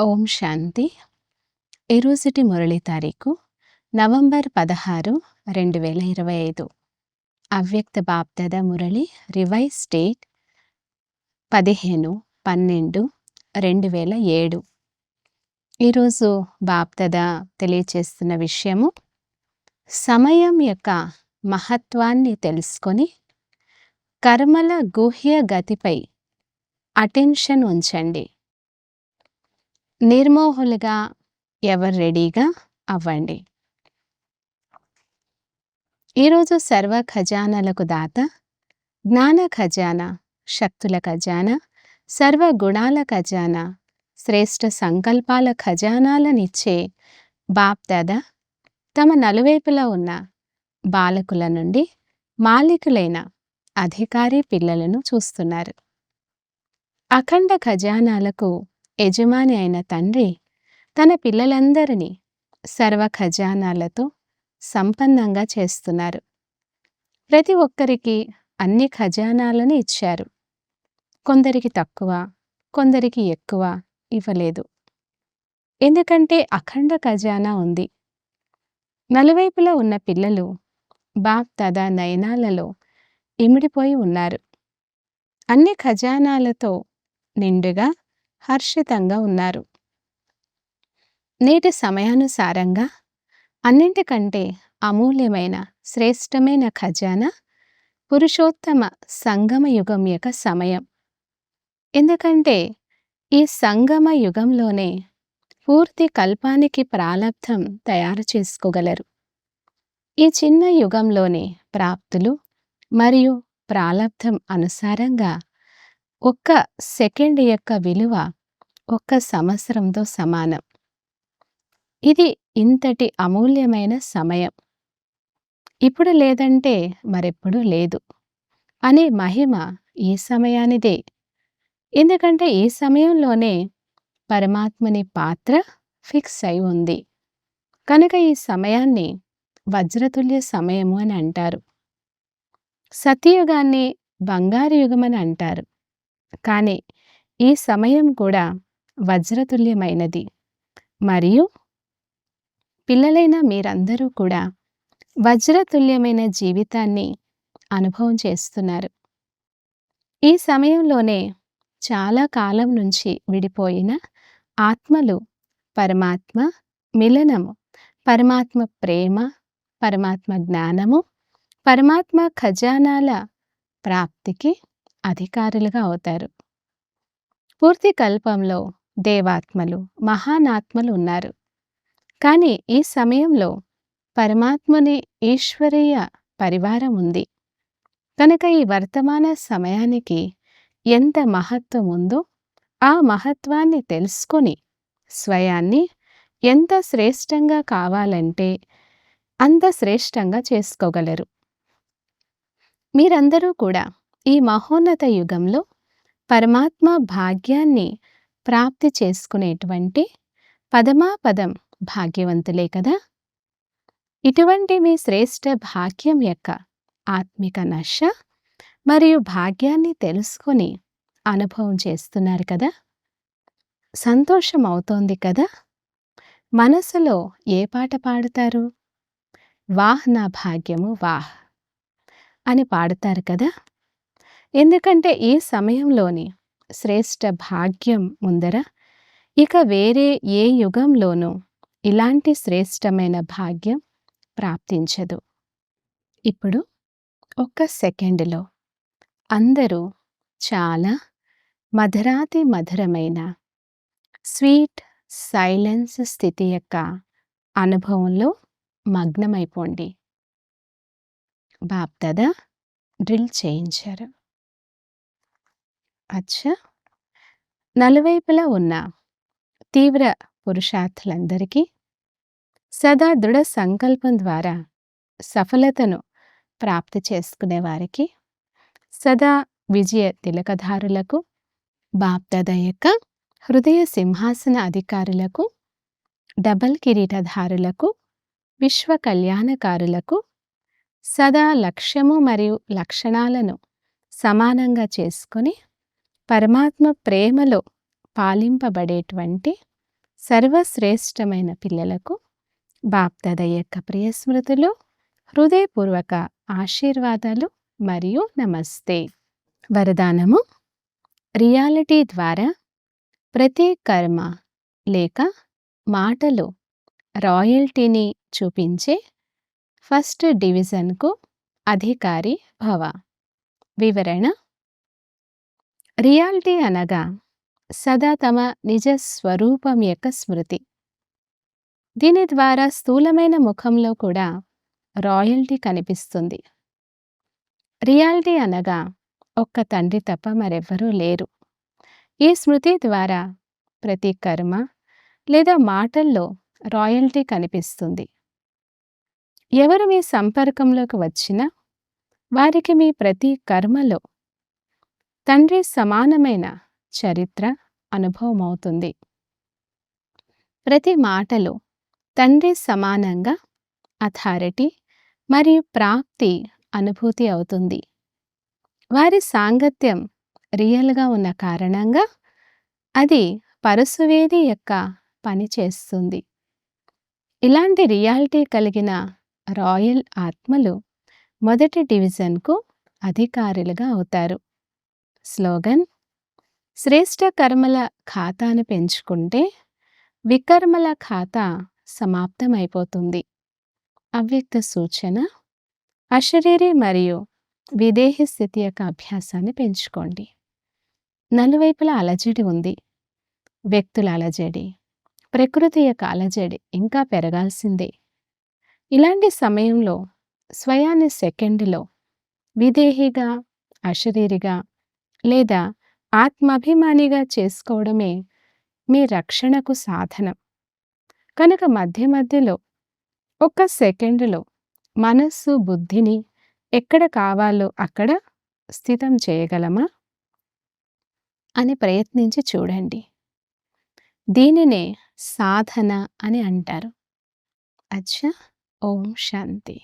ఓం శాంతి. ఈరోజుటి మురళి తారీఖు నవంబర్ పదహారు రెండు వేల ఇరవై ఐదు. అవ్యక్త బాప్దద మురళి రివైజ్ డేట్ పదిహేను పన్నెండు రెండు వేల ఏడు. ఈరోజు బాప్దద తెలియచేస్తున్న విషయము సమయం యొక్క మహత్వాన్ని తెలుసుకొని కర్మల గుహ్య గతిపై అటెన్షన్ ఉంచండి. నిర్మోహులుగా ఎవరు రెడీగా అవ్వండి? ఈరోజు సర్వ ఖజానాలకు దాత జ్ఞాన ఖజానా శక్తుల ఖజానా సర్వ గుణాల ఖజానా శ్రేష్ఠ సంకల్పాల ఖజానాలనిచ్చే బాప్దాద తమ నలువైపులా ఉన్న బాలకుల నుండి మాలికులైన అధికారి పిల్లలను చూస్తున్నారు. అఖండ ఖజానాలకు యజమాని అయిన తండ్రి తన పిల్లలందరినీ సర్వ ఖజానాలతో సంపన్నంగా చేస్తున్నారు. ప్రతి ఒక్కరికి అన్ని ఖజానాలను ఇచ్చారు. కొందరికి తక్కువ కొందరికి ఎక్కువ ఇవ్వలేదు. ఎందుకంటే అఖండ ఖజానా ఉంది. నలువైపులా ఉన్న పిల్లలు బాప్ తదా నయనాలలో ఇమిడిపోయి ఉన్నారు. అన్ని ఖజానాలతో నిండుగా హర్షితంగా ఉన్నారు. నేటి సమయానుసారంగా అన్నింటికంటే అమూల్యమైన శ్రేష్టమైన ఖజానా పురుషోత్తమ సంగమ యుగం యొక్క సమయం. ఎందుకంటే ఈ సంగమ యుగంలోనే పూర్తి కల్పానికి ప్రాలబ్ధం తయారు చేసుకోగలరు. ఈ చిన్న యుగంలోనే ప్రాప్తులు మరియు ప్రాలబ్ధం అనుసారంగా ఒక్క సెకండ్ యొక్క విలువ ఒక్క సంవత్సరంతో సమానం. ఇది ఇంతటి అమూల్యమైన సమయం. ఇప్పుడు లేదంటే మరెప్పుడు లేదు అనే మహిమ ఈ సమయానిదే. ఎందుకంటే ఈ సమయంలోనే పరమాత్మని పాత్ర ఫిక్స్ అయి ఉంది. కనుక ఈ సమయాన్ని వజ్రతుల్య సమయము అని అంటారు. సత్యయుగాన్ని బంగారు యుగం అని అంటారు. కానీ ఈ సమయం కూడా వజ్రతుల్యమైనది. మరియు పిల్లలైన మీరందరూ కూడా వజ్రతుల్యమైన జీవితాన్ని అనుభవం చేస్తున్నారు. ఈ సమయంలోనే చాలా కాలం నుంచి విడిపోయిన ఆత్మలు పరమాత్మ మిలనము. పరమాత్మ ప్రేమ పరమాత్మ జ్ఞానము పరమాత్మ ఖజానాల ప్రాప్తికి అధికారులుగా అవుతారు. పూర్తి కల్పంలో దేవాత్మలు మహానాత్మలు ఉన్నారు. కానీ ఈ సమయంలో పరమాత్మని ఈశ్వరీయ పరివారం ఉంది. కనుక ఈ వర్తమాన సమయానికి ఎంత మహత్వం ఉందో ఆ మహత్వాన్ని తెలుసుకొని స్వయాన్ని ఎంత శ్రేష్టంగా కావాలంటే అంత శ్రేష్టంగా చేసుకోగలరు. మీరందరూ కూడా ఈ మహోన్నత యుగంలో పరమాత్మ భాగ్యాన్ని ప్రాప్తి చేసుకునేటువంటి పదమాపదం భాగ్యవంతులే కదా? ఇటువంటి మీ శ్రేష్ఠ భాగ్యం యొక్క ఆత్మిక నష మరియు భాగ్యాన్ని తెలుసుకొని అనుభవం చేస్తున్నారు కదా? సంతోషం అవుతోంది కదా? మనసులో ఏ పాట పాడతారు? వాహ్ నా భాగ్యము వాహ్ అని పాడతారు కదా? ఎందుకంటే ఈ సమయంలోని శ్రేష్ఠ భాగ్యం ముందర ఇక వేరే ఏ యుగంలోనూ ఇలాంటి శ్రేష్టమైన భాగ్యం ప్రాప్తించదు. ఇప్పుడు ఒక్క సెకండ్లో అందరూ చాలా మధురాతి మధురమైన స్వీట్ సైలెన్స్ స్థితి యొక్క అనుభవంలో మగ్నమైపోండి. బాప్దాదా డ్రిల్ చేయించారు. అచ్చా! నలువైపులా ఉన్న తీవ్ర పురుషార్థులందరికీ సదా దృఢ సంకల్పం ద్వారా సఫలతను ప్రాప్తి చేసుకునే వారికి సదా విజయ తిలకధారులకు బాప్దాద యొక్క హృదయ సింహాసన అధికారులకు డబల్ కిరీటధారులకు విశ్వ కళ్యాణకారులకు సదా లక్ష్యము మరియు లక్షణాలను సమానంగా చేసుకొని పరమాత్మ ప్రేమలో పాలింపబడేటువంటి సర్వశ్రేష్టమైన పిల్లలకు బాప్దాద యొక్క ప్రియ స్మృతులు హృదయపూర్వక ఆశీర్వాదాలు మరియు నమస్తే. వరదానము రియాలిటీ ద్వారా ప్రతి కర్మ లేక మాటలు రాయల్టీని చూపించే ఫస్ట్ డివిజన్కు అధికారి భవ. వివరణ రియాలిటీ అనగా సదా తమ నిజ స్వరూపం యొక్క స్మృతి. దీని ద్వారా స్థూలమైన ముఖంలో కూడా రాయల్టీ కనిపిస్తుంది. రియాలిటీ అనగా ఒక్క తండ్రి తప్ప మరెవ్వరూ లేరు. ఈ స్మృతి ద్వారా ప్రతి కర్మ లేదా మాటల్లో రాయల్టీ కనిపిస్తుంది. ఎవరు మీ సంపర్కంలోకి వచ్చినా వారికి మీ ప్రతి కర్మలో తండ్రి సమానమైన చరిత్ర అనుభవం అవుతుంది ప్రతి మాటలో తండ్రి సమానంగా అథారిటీ మరియు ప్రాప్తి అనుభూతి అవుతుంది. వారి సాంగత్యం రియల్గా ఉన్న కారణంగా అది పరసువేది యొక్క పని చేస్తుంది. ఇలాంటి రియాలిటీ కలిగిన రాయల్ ఆత్మలు మొదటి డివిజన్కు అధికారులుగా అవుతారు. స్లోగన్ శ్రేష్ట కర్మల ఖాతాను పెంచుకుంటే వికర్మల ఖాతా సమాప్తమైపోతుంది. అవ్యక్త సూచన అశరీరి మరియు విదేహి స్థితి యొక్క అభ్యాసాన్ని పెంచుకోండి. నలువైపుల అలజడి ఉంది. వ్యక్తుల అలజడి ప్రకృతి యొక్క అలజడి ఇంకా పెరగాల్సిందే. ఇలాంటి సమయంలో స్వయాన్ని సెకండ్లో విదేహిగా అశరీరిగా లేదా ఆత్మాభిమానిగా చేసుకోవడమే మీ రక్షణకు సాధనం. కనుక మధ్య మధ్యలో ఒక సెకండ్లో మనస్సు బుద్ధిని ఎక్కడ కావాలో అక్కడ స్థితం చేయగలమా? అని ప్రయత్నించి చూడండి. దీనినే సాధన అని అంటారు. అచ్చా! ఓం శాంతి.